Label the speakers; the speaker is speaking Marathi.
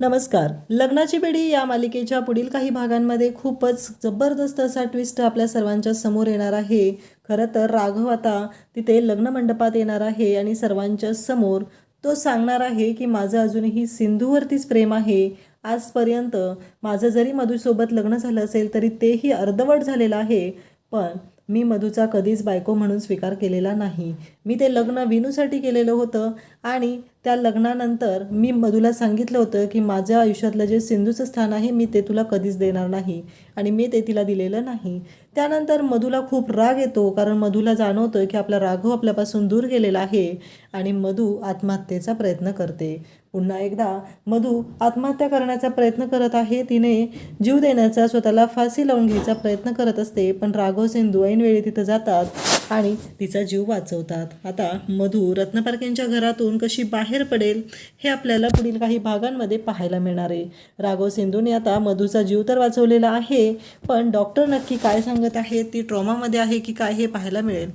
Speaker 1: नमस्कार. लग्नाची बेडी या मालिकेच्या पुढील काही भागांमध्ये खूपच जबरदस्त असा ट्विस्ट आपल्या सर्वांच्या समोर येणार आहे. खरं तर राघव आता तिथे लग्न मंडपात येणार आहे आणि सर्वांच्या समोर तो सांगणार आहे की माझं अजूनही सिंधूवरतीच प्रेम आहे. आजपर्यंत माझं जरी मधूसोबत लग्न झालं असेल तरी तेही अर्धवट झालेलं आहे. पण मी मधूचा कधीच बायको म्हणून स्वीकार केलेला नाही. मी ते लग्न विनूसाठी केलेलं होतं आणि त्या लग्नानंतर मी मधूला सांगितलं होतं की माझ्या आयुष्यातलं जे सिंधूचं स्थान आहे मी ते तुला कधीच देणार नाही आणि मी ते तिला दिलेलं नाही. त्यानंतर मधूला खूप राग येतो कारण मधूला जाणवतं की आपला राघव आपल्यापासून दूर गेलेला आहे आणि मधू आत्महत्येचा प्रयत्न करते. पुन्हा एकदा मधू आत्महत्या करण्याचा प्रयत्न करत आहे. तिने जीव देण्याचा स्वतःला फाशी लावून घ्यायचा प्रयत्न करत असते पण राघव सिंधू ऐनवेळी तिथं जातात. आणि तिचा जीव वाचवतात. आता मधू रत्नपारखेंच्या घरातून कशी बाहेर पडेल हे आपल्याला पुढील काही भागांमध्ये पाहायला मिळणार आहे. राघव सिंधूने आता मधूचा जीव तर वाचवलेला आहे पण डॉक्टर नक्की काय सांगत आहे ती ट्रॉमामध्ये आहे की काय हे पाहायला मिळेल?